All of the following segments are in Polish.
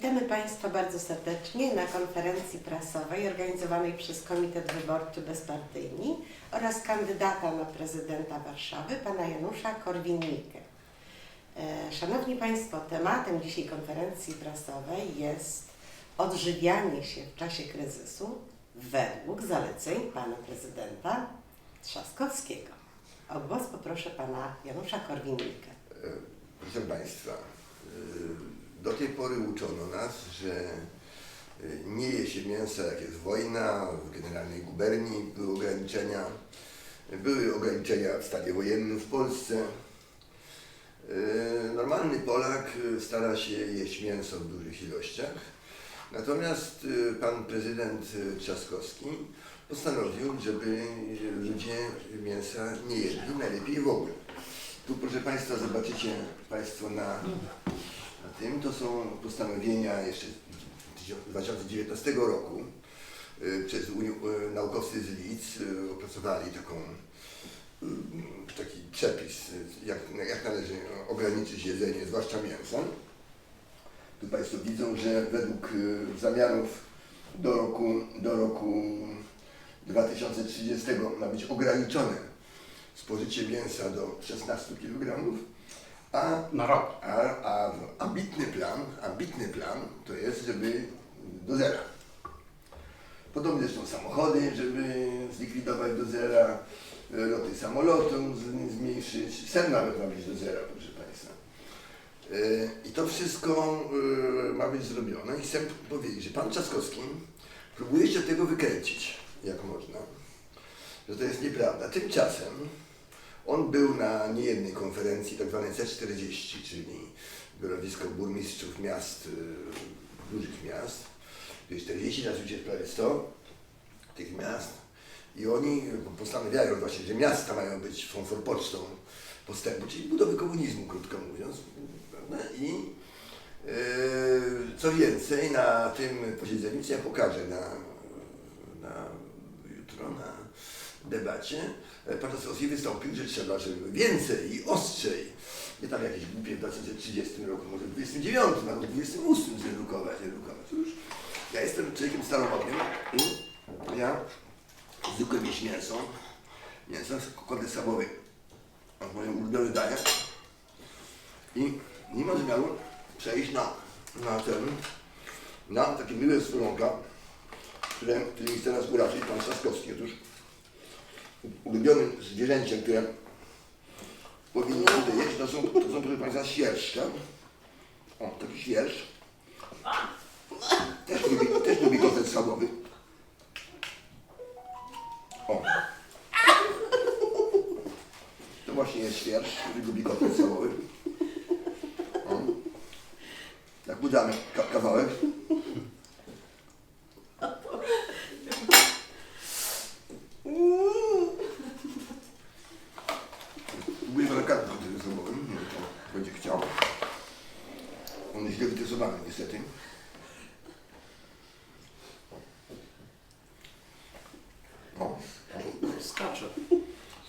Witamy Państwa bardzo serdecznie na konferencji prasowej organizowanej przez Komitet Wyborczy Bezpartyjni oraz kandydata na prezydenta Warszawy, pana Janusza Korwin-Mikke. E, Szanowni Państwo, tematem dzisiaj konferencji prasowej jest odżywianie się w czasie kryzysu według zaleceń pana prezydenta Trzaskowskiego. O głos poproszę pana Janusza Korwin-Mikke. Proszę Państwa, y, do tej pory uczono nas, że y, nie je się mięsa jak jest wojna, w generalnej guberni były ograniczenia, były ograniczenia w stanie wojennym w Polsce. Y, Normalny Polak y, stara się jeść mięso w dużych ilościach, natomiast pan prezydent Trzaskowski postanowił, żeby ludzie mięsa nie jedli, najlepiej w ogóle. Tu proszę Państwa zobaczycie Państwo na tym, to są postanowienia jeszcze z 2019 roku y, przez y, naukowcy z Leeds y, opracowali taką taki przepis, jak, jak należy ograniczyć jedzenie, zwłaszcza mięsa. Tu Państwo widzą, że według zamiarów do roku, do roku 2030 ma być ograniczone spożycie mięsa do 16 kg, a, Na rok. a, a ambitny plan, ambitny plan to jest, żeby do zera. Podobnie zresztą samochody, żeby zlikwidować do zera, loty samolotu zmniejszyć, sen nawet ma być do zera, proszę Państwa. E, I to wszystko e, ma być zrobione i chcę powiedzieć, że Pan Trzaskowski próbuje się tego wykręcić, jak można, że to jest nieprawda. Tymczasem on był na niejednej konferencji, tak zwanej C40, czyli zbiorowisko burmistrzów miast, y, dużych miast. To jest 40, teraz już jest prawie 100 tych miast. I oni postanawiają właśnie, że miasta mają być są forpocztą postępu, czyli budowy komunizmu, krótko mówiąc. prawda? I yy, co więcej, na tym posiedzeniu, ja pokażę na, na jutro na debacie, e, pan Trzaskowski wystąpił, że trzeba, żeby więcej i ostrzej, nie tam jakieś głupie w 2030 roku, może w 29, albo w 28 zredukować. Cóż, ja jestem człowiekiem staromodnym ja zwykle mieć mięso, mięso kondensowe, moje ulubione danie i nie ma zamiaru przejść na, na ten, na takie miłe stronka, które, którymi chce nas uraczyć pan Trzaskowski. Otóż ulubionym zwierzęciem, które powinni tutaj jeść, to są, to są proszę Państwa świerszcze. O, taki świerszcz. Też lubi, też lubi kotlet schabowy. O. To właśnie jest świerszcz, który lubi kotlet schabowy. O. Damy ka- kawałek, Próbuję go na kartę zainteresowałem, nie wiem, czy będzie chciał. On jest źle wytresowany niestety. O, Skacze.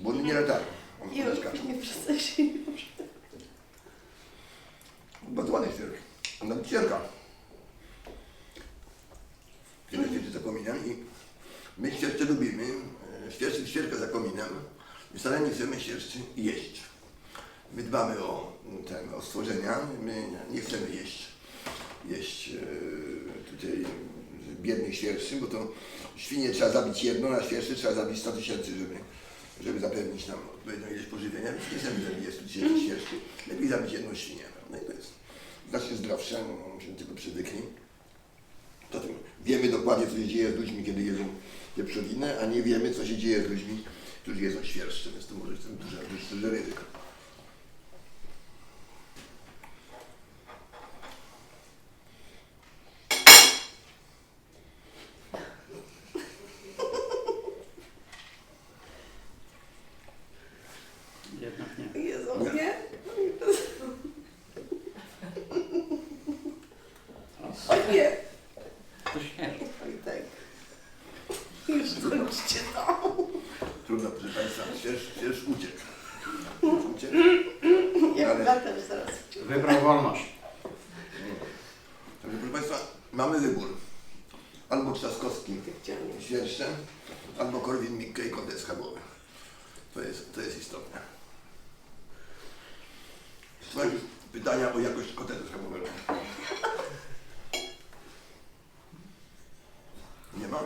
bo oni nie nie Już, nie procesie już. Bardzo ładny świerk. Nawet świerka. Kiedy świerczy za kominem i my świercze lubimy. e, Świerczy, świerka za kominem. I wcale nie chcemy świerczy jeść. My dbamy o, ten, o stworzenia. My nie chcemy jeść, jeść e, tutaj biednych świerszczy, bo to świnie trzeba zabić jedną, a świerszczy trzeba zabić 100 tysięcy, żeby, żeby zapewnić nam odpowiednią ilość pożywienia. Więc nie chcemy 100 tysięcy świerszczy. Lepiej zabić jedną świnię. Prawda? I to jest znacznie zdrowsze, no, myśmy do tego przywykli. Poza tym wiemy dokładnie, co się dzieje z ludźmi, kiedy jedzą wieprzowinę, a nie wiemy, co się dzieje z ludźmi, którzy jedzą świerszcze, więc to może być duże, duże ryzyko. Jednak nie. Jezu, nie? O nie! To śmieszne. Oj tak. Już skończcie to. Trudno, proszę Państwa, świersz, świersz uciekł. Świersz uciekł. Ja Ale- chyba też zaraz Wybrał wolność. Także, proszę Państwa, mamy wybór. Albo Trzaskowski Wyciągnie. świerszcze, albo Korwin-Mikke i kodeks schabowy. To jest, to jest istotne. Są pytania o jakość kodeksu schabowego? Nie ma?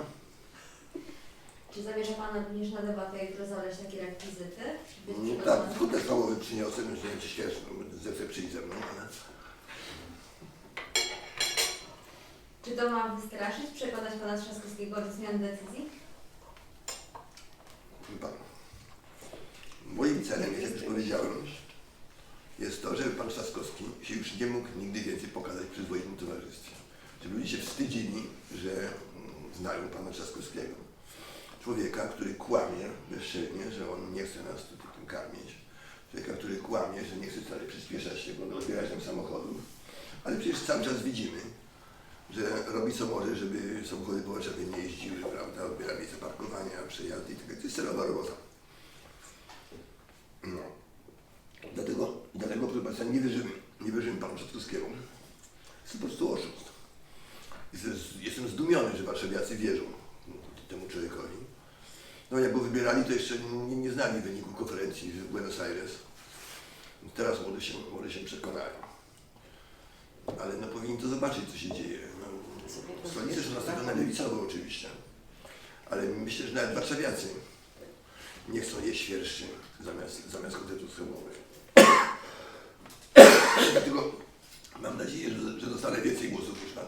Czy zamierza Pan również na debatę jutro zabrać takie rekwizyty? Być Nie, tak, przygotowany? kodeks schabowy przyniosę, już nie wiem czy świerszcze, no, zechce przyjść ze mną, ale... Czy to ma wystraszyć, przekonać Pana Trzaskowskiego do zmian decyzji? Wie Pan, moim celem, jak już powiedziałem, jest to, żeby pan Trzaskowski się już nie mógł nigdy więcej pokazać w przyzwoitym towarzystwie. Żeby ludzie się wstydzili, że mm, znają pana Trzaskowskiego. Człowieka, który kłamie bezczelnie, że on nie chce nas tutaj tym karmić. Człowieka, który kłamie, że nie chce wcale przyspieszać tego, no, odbierać nam samochodów. Ale przecież cały czas widzimy, że robi co może, żeby samochody po Warszawie nie jeździły, prawda, odbiera miejsce parkowania, przejazdy i tak. To jest celowa robota. No. Dlatego, dlatego proszę Państwa, nie wierzymy, nie wierzymy Panu Trzaskowskiemu. Jest po prostu oszust. Jestem, jestem zdumiony, że warszawiacy wierzą temu człowiekowi. No jak go wybierali, to jeszcze nie, nie znali wyniku konferencji w Buenos Aires. Teraz może się, może się przekonają. Ale no powinni to zobaczyć, co się dzieje. No, stolice są nastawione lewicowo oczywiście. Ale myślę, że nawet warszawiacy nie chcą jeść świerszczy zamiast, zamiast kotletów schemowych. Dlatego mam nadzieję, że, że dostanę więcej głosów niż pan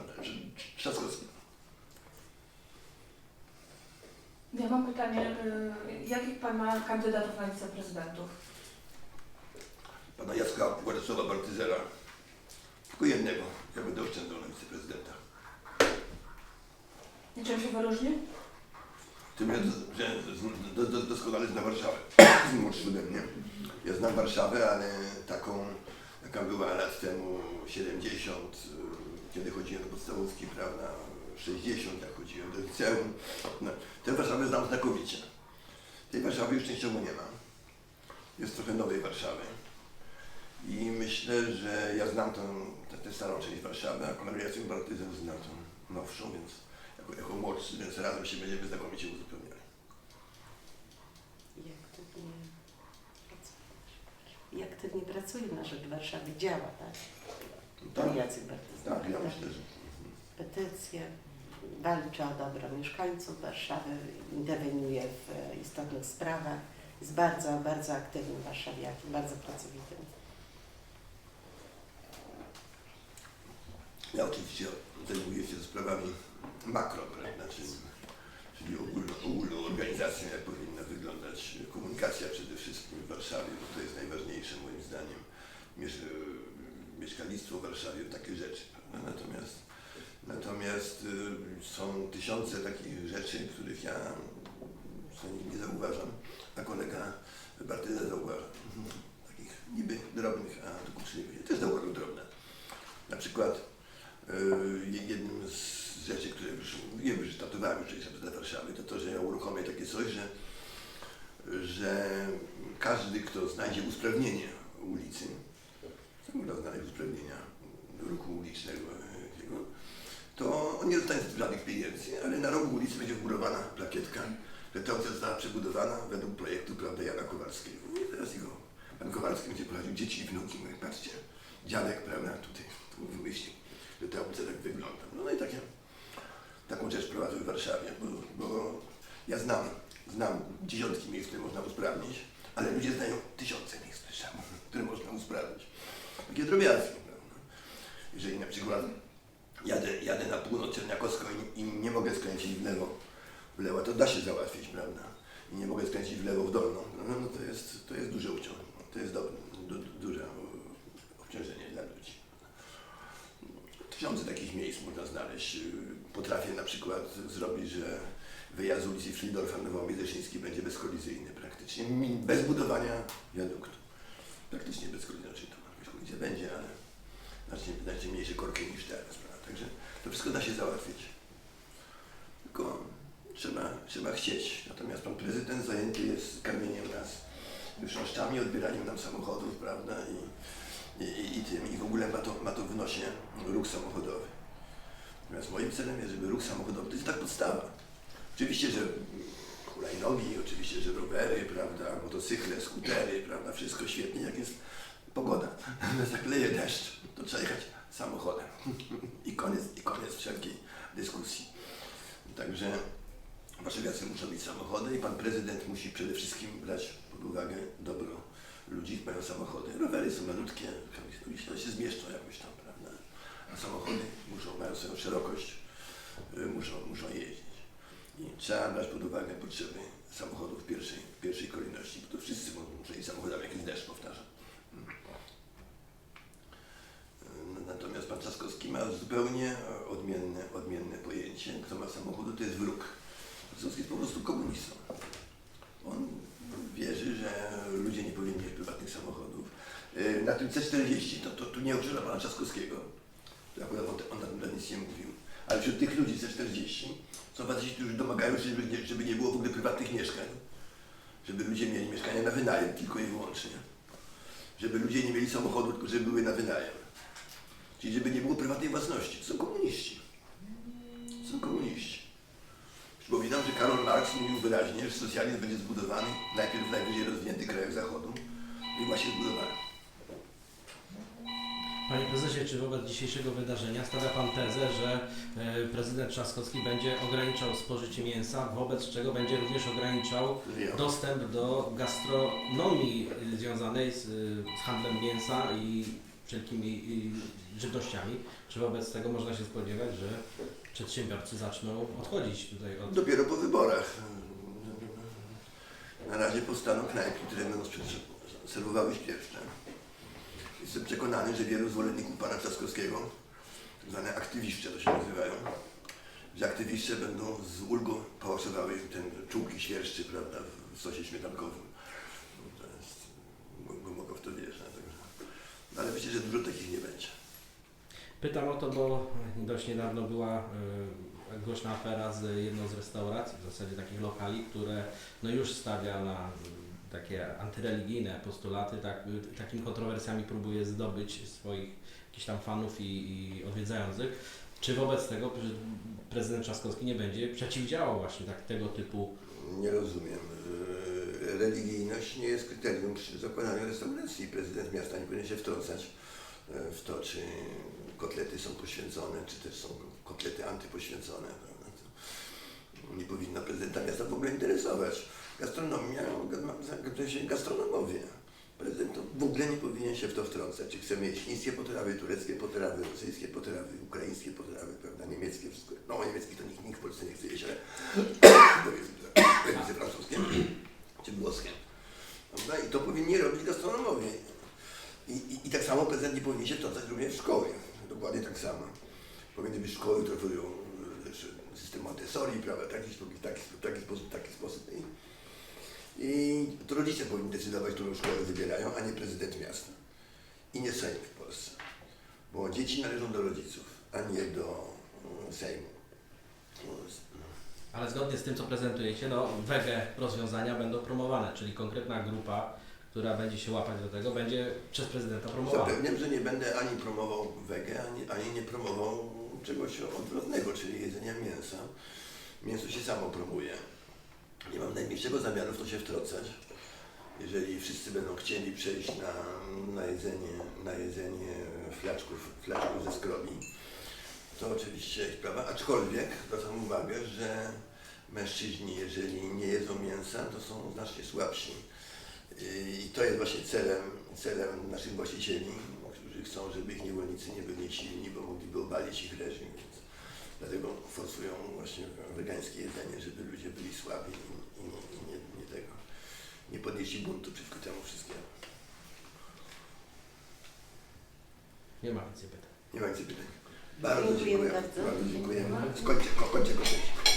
Trzaskowski. Ja mam pytanie, y, jakich Pan ma kandydatów na wiceprezydentów? Pana Jacka Władysława Bartyzera. Tylko jednego. Ja będę oszczędzał na wiceprezydenta. I czym się wyróżni? Tym, że, że do, do, doskonale zna Warszawę. Młodszy ode mnie. Ja znam Warszawę, ale taką, jaka była lat temu 70, y, kiedy chodziłem do podstawówki, prawda, 60, jak chodziłem do liceum. No, tę Warszawę znam znakomicie. Tej Warszawy już częściowo nie ma. Jest trochę nowej Warszawy. I myślę, że ja znam tę, starą część Warszawy, a kolega Jacek Bartyzer zna tą nowszą, więc jako, młodszy, więc razem się będziemy znakomicie uzupełniali. I aktywnie pracuje. I aktywnie pracuje na rzecz Warszawy, działa, tak? Pan Tak, Jacek tak, ja myślę, że Petycje, walczy o dobro mieszkańców Warszawy, interweniuje w e, istotnych sprawach. Jest bardzo, bardzo aktywnym warszawiakiem, bardzo pracowitym. ja oczywiście zajmuję się sprawami makro, prawda, czyli, ogólną organizacją, jak powinna wyglądać komunikacja przede wszystkim w Warszawie, bo to jest najważniejsze moim zdaniem. Miesz, mieszkalnictwo w Warszawie, takie rzeczy. Prawda? Natomiast, natomiast y, są tysiące takich rzeczy, których ja nie zauważam, a kolega Bartyza zauważa. Takich niby drobnych, a dokuczliwych. Ja też zauważam drobne. Na przykład Yy, jednym z rzeczy, które już wiem, że statowałem już kiedyś na Warszawy, to to, że ja uruchomię takie coś, że, że każdy, kto znajdzie usprawnienie ulicy, sam można znaleźć usprawnienia ruchu ulicznego, to on nie dostanie żadnych pieniędzy, ale na rogu ulicy będzie wmurowana plakietka, że ta ulica została przebudowana według projektu prawda, Jana Kowalskiego. I teraz jego pan Kowalski będzie prowadził dzieci i wnuki. Mówię, patrzcie, dziadek, prawda, tutaj tu wymyślił, że ta ulica tak wygląda. No, no i takie, taką rzecz prowadzę w Warszawie, bo, bo ja znam, znam dziesiątki miejsc, które można usprawnić, ale ludzie znają tysiące miejsc, które można usprawnić. Takie drobiazgi. Jeżeli na przykład jadę, jadę na północ Czerniakowską i, i nie mogę skręcić w lewo, w lewo, to da się załatwić, prawda? I nie mogę skręcić w lewo, w dolną. No, no to, jest, to jest duże uciąg, to jest do, du, duże obciążenie dla ludzi. Tysiące takich miejsc można znaleźć. Potrafię na przykład zrobić, że wyjazd ulicy Fridolfa Nowomiedeszyński będzie bezkolizyjny praktycznie, bez budowania wiaduktu. Praktycznie bezkolizyjny, znaczy to jakaś kolizja będzie, ale znacznie, znacznie mniejsze korki niż teraz. Prawda? Także to wszystko da się załatwić. Tylko trzeba, trzeba chcieć. Natomiast pan prezydent zajęty jest karmieniem nas chrząszczami, odbieraniem nam samochodów, prawda? I, i, i tym. I w ogóle ma to, ma to w nosie ruch samochodowy. Natomiast moim celem jest, żeby ruch samochodowy, to jest tak podstawa. Oczywiście, że hulajnogi, oczywiście, że rowery, prawda, motocykle, skutery, prawda, wszystko świetnie, jak jest pogoda. Natomiast jak leje deszcz, to trzeba jechać samochodem. I koniec, i koniec wszelkiej dyskusji. Także warszawiacy muszą mieć samochody i pan prezydent musi przede wszystkim brać pod uwagę dobro ludzi, mają samochody. Rowery są malutkie, że się zmieszczą jakoś tam, prawda? A samochody muszą, mają swoją szerokość, y, muszą, muszą jeździć. I trzeba brać pod uwagę potrzeby samochodów pierwszej, pierwszej kolejności, bo to wszyscy muszą mieć samochodami, jak deszcz. Mm. Natomiast pan Trzaskowski ma zupełnie odmienne, odmienne pojęcie. Kto ma samochód, to jest wróg. Trzaskowski jest po prostu komunistą. On wierzy, że ludzie nie powinni mieć prywatnych samochodów. Yy, Na tym C40, to, to tu nie używa pana Trzaskowskiego. Akurat on, na dla nic nie mówił. Ale wśród tych ludzi C40 są faceci, którzy domagają się, żeby nie, żeby nie było w ogóle prywatnych mieszkań. Żeby ludzie mieli mieszkania na wynajem tylko i wyłącznie. Żeby ludzie nie mieli samochodu, tylko żeby były na wynajem. Czyli żeby nie było prywatnej własności. To są komuniści. To są komuniści. Przypominam, że Karol Marx mówił wyraźnie, że socjalizm będzie zbudowany najpierw w najwyżej rozwiniętych krajach Zachodu i właśnie zbudowany. Panie prezesie, czy wobec dzisiejszego wydarzenia stawia Pan tezę, że e, prezydent Trzaskowski będzie ograniczał spożycie mięsa, wobec czego będzie również ograniczał dostęp do gastronomii y, związanej z, y, z handlem mięsa i wszelkimi y, żywnościami? Czy wobec tego można się spodziewać, że przedsiębiorcy zaczną odchodzić tutaj od... Dopiero po wyborach. Na razie powstaną knajpki, które będą sprze- serwowały świerszcze. Jestem przekonany, że wielu zwolenników pana Trzaskowskiego, tak zwane aktywiście to się nazywają, że aktywiście będą z ulgą pałasowały ten czułki świerszczy, prawda, w sosie śmietankowym. To jest, głęboko w to wierzę. No, ale myślę, że dużo takich nie będzie. Pytam o to, bo dość niedawno była y, głośna afera z jedną z restauracji, w zasadzie takich lokali, które no już stawia na takie antyreligijne postulaty, tak, takimi kontrowersjami próbuje zdobyć swoich jakichś tam fanów i, i odwiedzających. Czy wobec tego pre- prezydent Trzaskowski nie będzie przeciwdziałał właśnie tak, tego typu Nie rozumiem. Yy, Religijność nie jest kryterium przy zakładaniu restauracji. Prezydent miasta nie powinien się wtrącać yy, w to, czy kotlety są poświęcone, czy też są kotlety antypoświęcone. Nie powinno prezydenta miasta w ogóle interesować. Gastronomia, to się gastronomowie. Prezydent w ogóle nie powinien się w to wtrącać. Czy chcemy jeść chińskie potrawy, tureckie potrawy, rosyjskie potrawy, ukraińskie potrawy, prawda, niemieckie, wszystko. No o niemieckich to nikt, nikt w Polsce nie chce jeść, ale powiedzmy, francuskie czy włoskie. Prawda? I to powinni robić gastronomowie. I, i, I tak samo prezydent nie powinien się wtrącać również w szkoły. Dokładnie tak samo. Powinny być szkoły, które e, system Montessori, prawda, taki, sposób, taki, taki sposób, taki sposób. I, I to rodzice powinni decydować, którą szkołę wybierają, a nie prezydent miasta. I nie Sejm w Polsce. Bo dzieci należą do rodziców, a nie do e, Sejmu. Ale zgodnie z tym, co prezentujecie, no wege rozwiązania będą promowane, czyli konkretna grupa, która będzie się łapać do tego, będzie przez prezydenta promowana. Zapewniam, że nie będę ani promował wege, ani, ani nie promował czegoś odwrotnego, czyli jedzenia mięsa. Mięso się samo promuje. Nie mam najmniejszego zamiaru w to się wtrącać. Jeżeli wszyscy będą chcieli przejść na, na, jedzenie, na jedzenie flaczków, flaczków ze skrobi, to oczywiście ich sprawa. Aczkolwiek zwracam uwagę, że mężczyźni, jeżeli nie jedzą mięsa, to są znacznie słabsi. I to jest właśnie celem, celem naszych właścicieli, którzy chcą, żeby ich niewolnicy nie byli silni, bo mogliby obalić ich reżim. Dlatego forsują właśnie wegańskie jedzenie, żeby ludzie byli słabi i, i, nie, i nie, nie tego, nie podnieśli buntu przeciwko temu wszystkiemu. Nie ma więcej pytań. Nie ma więcej pytań. Bardzo Dziękuję dziękuję. bardzo. Bardzo dziękujemy. Skończę, ko- kończę konferencję.